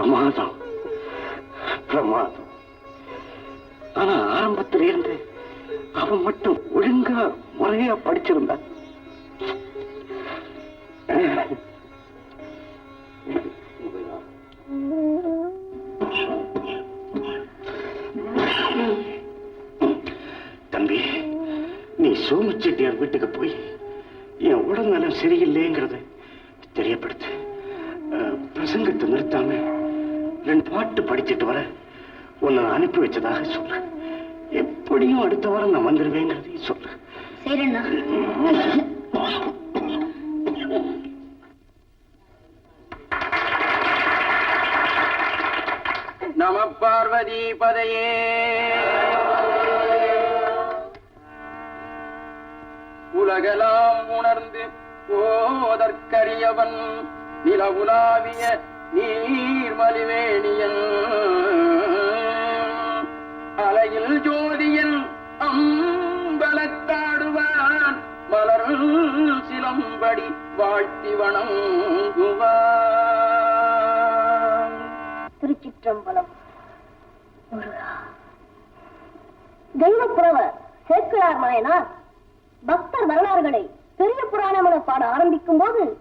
பிரமாதம். பிரமாதம். ஆனா ஆரம்பத்துல இருந்து அவன் மட்டும் ஒழுங்கா முறையா படிச்சிருந்தான் தம்பி நீ சோமச்செட்டியார் வீட்டுக்கு போய் என் உடல்நலம் சரியில்லைங்கிறத தெரியப்படுத்து. பிரசங்கத்தை நிறுத்தாம ரெண்டு பாட்டு படிச்சிட்டு வர. உன்னை அனுப்பி வச்சதாக சொல்லு. எப்படியும் அடுத்த வாரம் நான் வந்துருவேங்கிறதையும் சொல்லு. சரிண்ணா நம பார்வதி பதையே. உலகலாம் உணர்ந்து போதற்கரியவன் நிலவுலாவிய நீர்மலிவேணியன் அலையில் ஜோதியன் அம்பலத்தாடுவான். மலர் சிலம்படி வாழ்த்தி வணங்குவான். திருச்சிற்றம்பலம். முருகா. தெய்வப்புறவர் சேக்கிழார் நாயனார் பக்தர் வரலாறுகளை பெரிய புராணம் என பாட ஆரம்பிக்கும் போது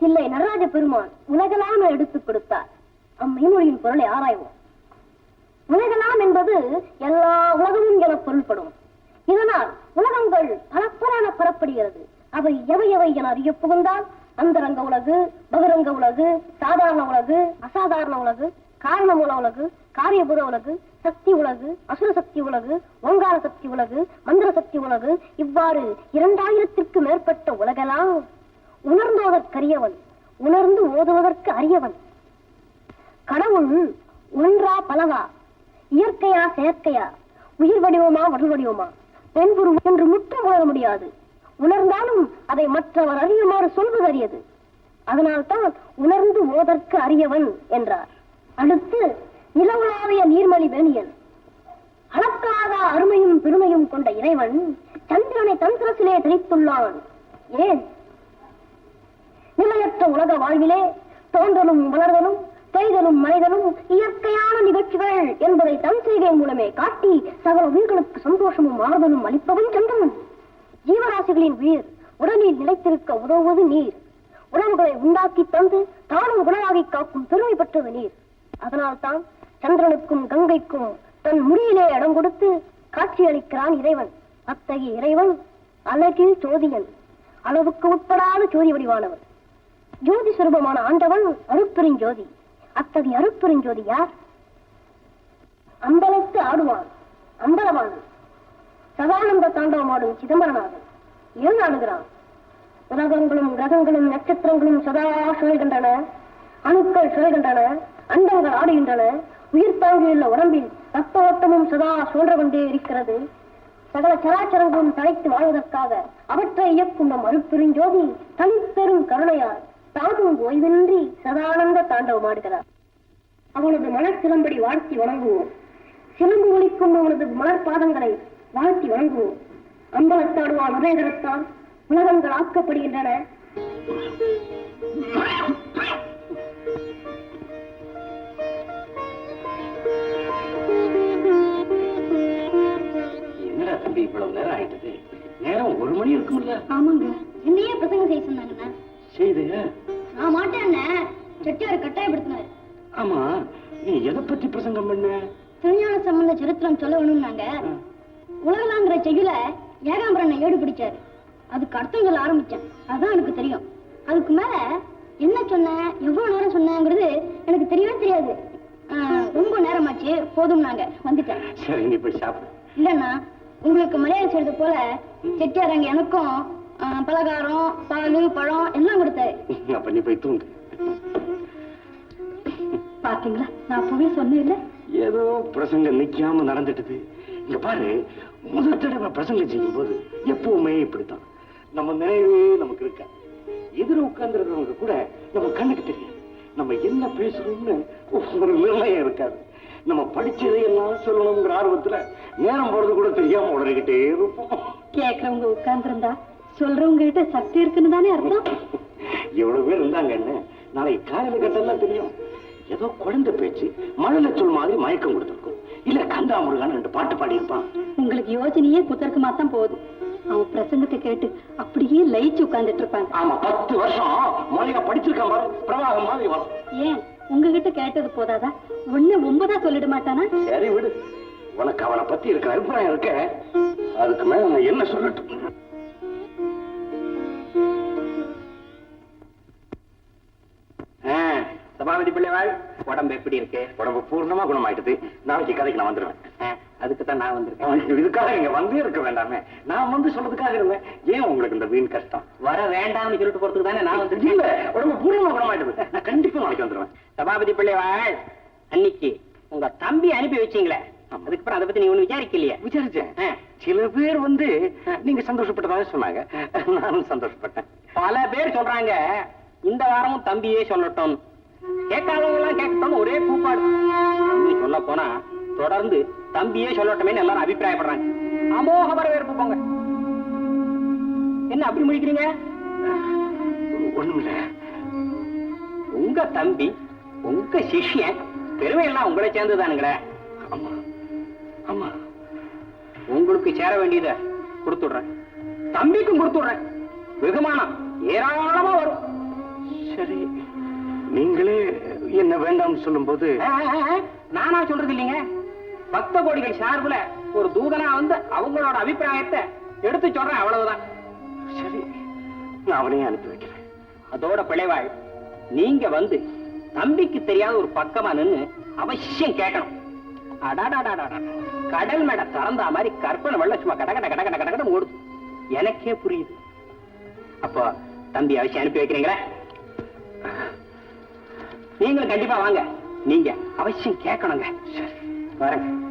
இல்லை நடராஜ பெருமான் உலகலாம் எடுத்துக் கொடுத்தார். அம்மைமொழியின் பொருளை ஆராய்வோம். உலகலாம் என்பது எல்லா உலகமும் என பொருள்படும். இதனால் உலகங்கள் பலப்பரான பெறப்படுகிறது அவை எவை எவை என அறிய புகுந்தால் அந்தரங்க உலகு பகிரங்க உலகு சாதாரண உலகு அசாதாரண உலகு காரண மூல உலகு காரியபுர உலகு சக்தி உலகு அசுர சக்தி உலகு ஓங்கார சக்தி உலகு மந்திர சக்தி உலகு இவ்வாறு இரண்டாயிரத்திற்கு மேற்பட்ட உலகெல்லாம் உணர்ந்தோதற்கரியவன் உணர்ந்து ஓதுவதற்கு அரியவன். கடவுள் ஒன்றா பலவா இயற்கையா செயற்கையா உயிர் வடிவமா உடல் வடிவமா? பெண்புரு என்று முற்றும் உணர முடியாது. உணர்ந்தாலும் அதை மற்றவர் அறியுமாறு சொல்வது அறியது அதனால்தான் உணர்ந்து ஓதற்கு அறியவன் என்றார். அடுத்து நிலவுலாவிய நீர்மலி வேணியன். அளக்காத அருமையும் பெருமையும் கொண்ட இறைவன் சந்திரனை தந்திரத்திலே தெளித்துள்ளான். ஏன்? நிலையற்ற உலக வாழ்விலே தோன்றலும் வளர்தலும் பெய்தலும் மறைதலும் இயற்கையான நிகழ்ச்சிகள் என்பதை தன் செய்கை மூலமே காட்டி சகல உயிர்களுக்கு சந்தோஷமும் ஆறுதலும் அளிப்பவன் சந்திரன். ஜீவராசிகளின் உயிர் உடலில் நிலைத்திருக்க உதவுவது நீர். உணவுகளை உண்டாக்கி தந்து தானும் உணவாகி காக்கும் பெருமை பெற்றது நீர். அதனால்தான் சந்திரனுக்கும் கங்கைக்கும் தன் முடியிலே இடம் கொடுத்து காட்சியளிக்கிறான் இறைவன். அத்தகைய இறைவன் அழகில் சோதியன். அளவுக்கு உட்படாத சோதி வடிவானவன். ஜோதி சுரூபமான ஆண்டவன் அருப்பெருஞ்சோதி அத்தகைய அருப்பெருஞ்சோதி யார்? அம்பலத்து ஆடுவான் அம்பலவான். சதானந்த தாண்டவம் ஆடும் சிதம்பரநாதன் ஏன் ஆடுகிறான் உலகங்களும் கிரகங்களும் நட்சத்திரங்களும் சதா சுழல்கின்றன. அணுக்கள் சுழல்கின்றன. அண்டங்கள் ஆடுகின்றன. உயிர் தாங்கியுள்ள உடம்பில் ரத்த ஓட்டமும் சதா சுழன்று கொண்டே இருக்கிறது. சகல சராச்சரங்களும் தழைத்து வாழ்வதற்காக அவற்றை இயக்கும் நம் அருப்பெருஞ்சோதி தனிப்பெரும் கருணையார் தாதும் ஓய்வின்றி சதானந்த தாண்டவமாடுகிறார். அவனது மலர் சிலம்படி வாழ்த்தி வணங்குவோம். சிலம்பு ஒழிக்கும் அவனது மலர் பாதங்களை வாழ்த்தி வணங்குவோம். அம்பலத்தாடுவான் உதயகரத்தால் உலகங்கள் ஆக்கப்படுகின்றன. பிரசங்கம் பண்ண திருஞான சம்பந்த சரித்திரம் சொல்ல வேணும்னாங்க உலகலாங்கிற செய்யுல ஏகாம்பரனை ஏடு பிடிச்சாரு. அதுக்கு அர்த்தம் சொல்ல ஆரம்பிச்சேன். அதான் எனக்கு தெரியும். அதுக்கு மேல என்ன சொன்னேன் எவ்வளவு நேரம் சொன்னேங்கிறது எனக்கு தெரியவே தெரியாது. ரொம்ப நேரமாச்சு. போதும் நாங்க வந்துட்டேன் போய் சாப்பிடு. இல்லன்னா உங்களுக்கு மரியாதை செய்யறது போல செட்டியார் அங்க எனக்கும் பலகாரம் பால் பழம் எல்லாம் கொடுத்தாரு. அப்ப நீ போய் தூங்கு. பாத்தீங்களா? நான் அப்பவே சொன்னேன்ல. ஏதோ பிரசங்கம் நிக்காம நடந்துட்டுது. இங்க பாரு முதல் தடவை பிரசங்கம் செய்யும் போது எப்பவுமே இப்படித்தான். நம்ம நினைவே நமக்கு இருக்கா? எதிர உட்கார்ந்துருக்கிறவங்க கூட நம்ம கண்ணுக்கு தெரியாது. நம்ம என்ன பேசுறோம்னு ஒரு நிர்ணயம் இருக்காது. நம்ம படிச்சதையெல்லாம் சொல்லணுங்கிற ஆர்வத்துல நேரம் போறது கூட தெரியாம உடறிக்கிட்டே இருப்போம். கேக்குறவங்க உட்கார்ந்துருந்தா சொல்றவங்க கிட்ட சக்தி இருக்குன்னு தானே அர்த்தம்? எவ்வளவு பேர் இருந்தாங்க என்ன? நாளைக்கு காலையில கட்டெல்லாம் தெரியும். ஏதோ குழந்தை பேச்சு மழலை சொல் மாதிரி மயக்கம் கொடுத்துருக்கும். இல்ல கந்தா முருகான்னு ரெண்டு பாட்டு பாடியிருப்பான். உங்களுக்கு யோசனையே குத்தர்க்கமா தான் போகுது. அவன் பிரசங்கத்தை கேட்டு அப்படியே லயிச்சு உட்கார்ந்துட்டு இருப்பாங்க. ஆமா பத்து வருஷம் மொழியா படிச்சிருக்கான் பாரு பிரவாகம் மாதிரி வரும் ஏன் உங்ககிட்ட கேட்டது போதாதா? ஒண்ணு ஒன்பதா சொல்லிட மாட்டானா? சரி விடு. உனக்கு அவனை பத்தி இருக்கிற அபிப்பிராயம் இருக்க. அதுக்கு மேல என்ன சொல்லட்டும்? சபாபதி பிள்ளைவாள் உடம்பு எப்படி இருக்கு? உடம்பு பூர்ணமா குணமாயிட்டது நாளைக்கு கதைக்கு நான் வந்துடுவேன் அதுக்கு தான் நான் வந்திருக்கேன். இதுக்காக நீங்க வந்தே இருக்க வேண்டாமே. நான் வந்து சொல்றதுக்காக இருந்தேன். ஏன் உங்களுக்கு இந்த வீண் கஷ்டம்? வர வேண்டாம்னு சொல்லிட்டு போறதுக்கு தானே நான் வந்திருக்கேன். இல்ல உடம்பு பூர்ணமா குணமாயிட்டது நான் கண்டிப்பா நாளைக்கு வந்துடுவேன் சபாபதி பிள்ளைவாள் அன்னைக்கு உங்க தம்பி அனுப்பி வச்சீங்களே. அதுக்கப்புறம் அதை பத்தி நீ ஒண்ணு விசாரிக்கலையே? விசாரிச்சேன். சில பேர் வந்து நீங்க சந்தோஷப்பட்டதாக சொன்னாங்க. நானும் சந்தோஷப்பட்டேன். பல பேர் சொல்றாங்க இந்த வாரமும் தம்பியே சொல்லட்டும். கேட்காதவங்க எல்லாம் கேட்கட்டும் ஒரே கூப்பாடு. இன்னும் சொல்ல போனா தொடர்ந்து தம்பியே சொல்லட்டுமே எல்லாரும் அபிப்பிராயப்படுறாங்க. அமோக வரவேற்பு போங்க. என்ன அப்படி முடிக்கிறீங்க ஒண்ணுமில்ல. உங்க தம்பி உங்க சிஷ்யன் பெருமை எல்லாம் உங்களை சேர்ந்துதானுங்களே ஆமா. ஆமா. உங்களுக்கு சேர வேண்டியதை கொடுத்துடுறேன். தம்பிக்கும் கொடுத்துடுறேன். வெகுமானம் ஏராளமா வரும். சரி. நீங்களே என்ன வேண்டாம்னு சொல்லும்போது நானா சொல்றது இல்லைங்க? பக்த கோடிகள் சார்புல ஒரு தூதனா வந்து அவங்களோட அபிப்பிராயத்தை எடுத்து சொல்றேன் அவ்வளவுதான். சரி நான் அவனையே அனுப்பி வைக்கிறேன். அதோட பிழைவாள் நீங்க வந்து தம்பிக்கு தெரியாத ஒரு பக்கமா நின்னு அவசியம் கேட்கணும். கடல் மேட திறந்தா மாதிரி கற்பனை வெள்ள சும்மா கட கட கட கட கட ஓடுது. எனக்கே புரியுது. அப்போ தம்பி அவசியம் அனுப்பி வைக்கிறீங்களா? நீங்களும் கண்டிப்பா வாங்க. நீங்க அவசியம் கேட்கணுங்க. சரி. வரேங்க.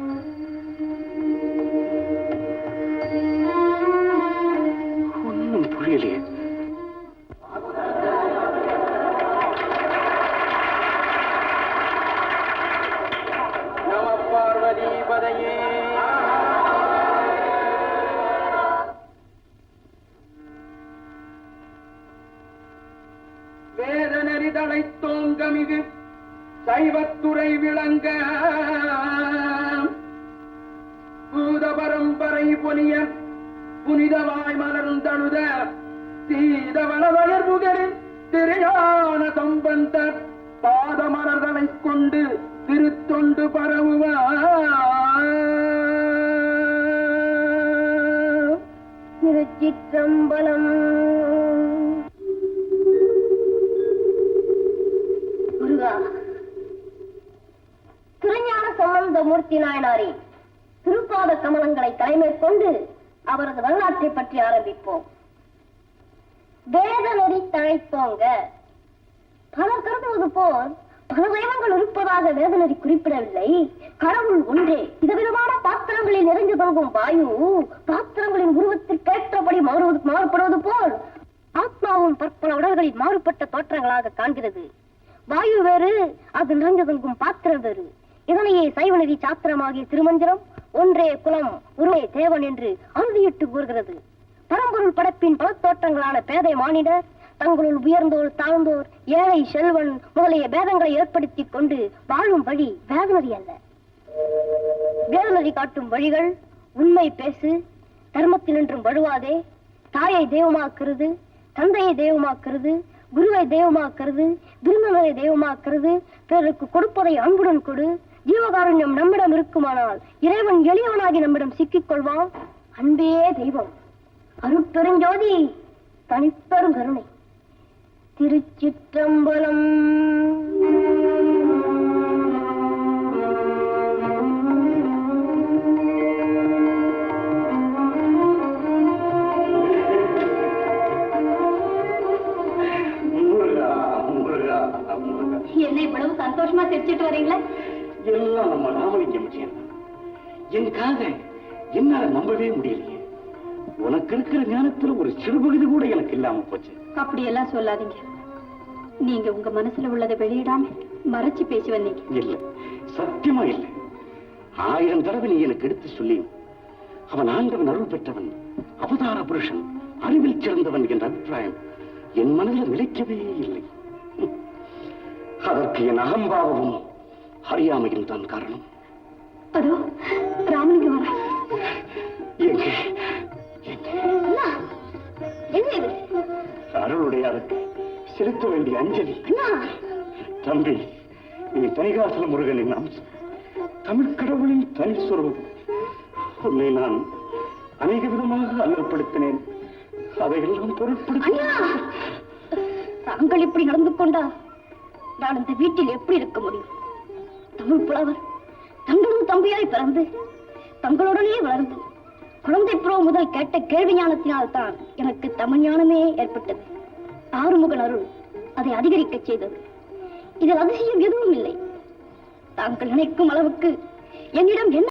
வேதநெறி தழைத்தோங்கமிகு சைவத்துறை விளங்க. பூத பரம்பரை பொலிய புனிதவாய் மலர்ந்தழுத சீதவளவயர் புகழின் திரையான சம்பந்தர் பாதமலர்களைக் கொண்டு திருத்தொண்டு பரவுவார். திருச்சிற்றம்பலம் அவரது வரலாற்றை பற்றி ஆரம்பிப்போம். வேத நெறி தழைத்தோங்க பலர் கருதுவது போல் பல தெய்வங்கள் இருப்பதாக வேதநெறி குறிப்பிடவில்லை. கடவுள் ஒன்றே. விதவிதமான பாத்திரங்களில் நிறைந்து தொங்கும் வாயு பாத்திரங்களின் உருவத்திற்கேற்றபடி மாறுவது மாறுபடுவது போல் ஆத்மாவும் பற்பல உடல்களில் மாறுபட்ட தோற்றங்களாக காண்கிறது. வாயு வேறு அது நிறைந்து தொங்கும் பாத்திரம் வேறு. இதனையே சைவநெறி சாத்திரமாகிய திருமந்திரம் ஒன்றே குலம் ஒரே தேவன் என்று அறுதியிட்டு கூறுகிறது. பரம்பொருள் படைப்பின் பல தோற்றங்களான பேதை மானிடர் தங்களுள் உயர்ந்தோர் தாழ்ந்தோர் ஏழை செல்வன் முதலிய பேதங்களை ஏற்படுத்திக் கொண்டு வாழும் வழி வேதநதி அல்ல. வேதநதி காட்டும் வழிகள் உண்மை பேசு தர்மத்தினின்றும் வழுவாதே தாயை தெய்வமாக்குறது தந்தையை தெய்வமாக்குறது குருவை தெய்வமாக்குறது விருந்தினரை தெய்வமாக்குறது பிறருக்கு கொடுப்பதை அன்புடன் கொடு ஜீவகாருண்யம் நம்மிடம் இருக்குமானால் இறைவன் எளியவனாகி நம்மிடம் சிக்கிக் கொள்வான்? அன்பே தெய்வம் அருட்பெருஞ்சோதி தனிப்பெரும் கருணை. திருச்சிற்றம்பலம். என்ன இவ்வளவு சந்தோஷமா சிரிச்சிட்டு வரீங்களா? எல்லாம் நம்ம ராமலிங்கம் விஷயம் என் காதை என்னால நம்பவே முடியலையே. உனக்கு இருக்கிற ஞானத்துல ஒரு சிறுபகுதி கூட எனக்கு இல்லாம போச்சு. அப்படியெல்லாம் சொல்லாதீங்க. நீங்க உங்க மனசுல உள்ளதை வெளியிடாம மறைச்சு பேசி வந்தீங்க. இல்ல சத்தியமா இல்ல. ஆயிரம் தடவை நீ எனக்கு எடுத்து சொல்லி அவன் ஆண்டவன் அருள் பெற்றவன் அவதார புருஷன் அறிவில் சிறந்தவன் என்ற அபிப்பிராயம் என் மனதில் நிலைக்கவே இல்லை. அதற்கு என் அகம்பாவமும் அறியாமையும் தான் காரணம். அதோ ராமலிங்க வர எங்கே? அருளுடைய அதற்கு செலுத்த வேண்டிய அஞ்சலி. தம்பி நீ தனிகாசல முருகனின் அம்சம் தமிழ் கடவுளின் தனி சுரூபம். உன்னை நான் அநேக விதமாக அல்லற்படுத்தினேன் அதையெல்லாம் பொருட்படுத்தி தாங்கள் இப்படி நடந்து கொண்டா நான் இந்த வீட்டில் எப்படி இருக்க முடியும்? தமிழ் புலவர் தங்களது தம்பியாய் பிறந்து தங்களுடனே வளர்ந்து குழந்தை புறோ முதல் கேட்ட கேள்வி ஞானத்தினால் தான் எனக்கு தமிழ் ஞானமே ஏற்பட்டது. ஆறுமுகன் அருள் அதை அதிகரிக்க செய்தது. இதில் அதிசயம் எதுவும் இல்லை. தாங்கள் நினைக்கும் அளவுக்கு என்னிடம் என்ன